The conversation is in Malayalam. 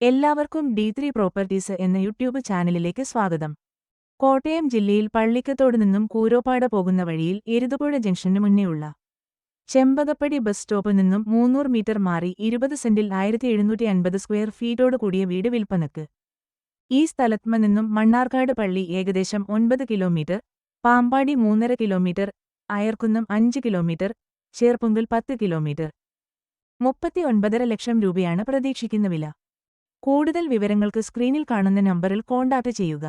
എല്ലാവർക്കും ഡി ത്രീ പ്രോപ്പർട്ടീസ് എന്ന യൂട്യൂബ് ചാനലിലേക്ക് സ്വാഗതം. കോട്ടയം ജില്ലയിൽ പള്ളിക്കത്തോട് നിന്നും കൂരോപ്പാട പോകുന്ന വഴിയിൽ എരുതുപുഴ ജംഗ്ഷന് മുന്നേയുള്ള ചെമ്പകപ്പടി ബസ് സ്റ്റോപ്പിൽ നിന്നും മൂന്നൂറ് മീറ്റർ മാറി ഇരുപത് സെന്റിൽ ആയിരത്തി എഴുന്നൂറ്റി അൻപത് സ്ക്വയർ ഫീറ്റോട് കൂടിയ വീട് വിൽപ്പനക്ക്. ഈ സ്ഥലത്മ നിന്നും മണ്ണാർക്കാട് പള്ളി ഏകദേശം ഒൻപത് കിലോമീറ്റർ പാമ്പാടി മൂന്നര കിലോമീറ്റർ അയർക്കുന്നം അഞ്ച് കിലോമീറ്റർ ചേർപ്പുങ്കൽ പത്ത് കിലോമീറ്റർ. മുപ്പത്തി ഒൻപതര ലക്ഷം രൂപയാണ് പ്രതീക്ഷിക്കുന്ന വില. കൂടുതൽ വിവരങ്ങൾക്ക് സ്ക്രീനിൽ കാണുന്ന നമ്പറിൽ കോൺടാക്ട് ചെയ്യുക.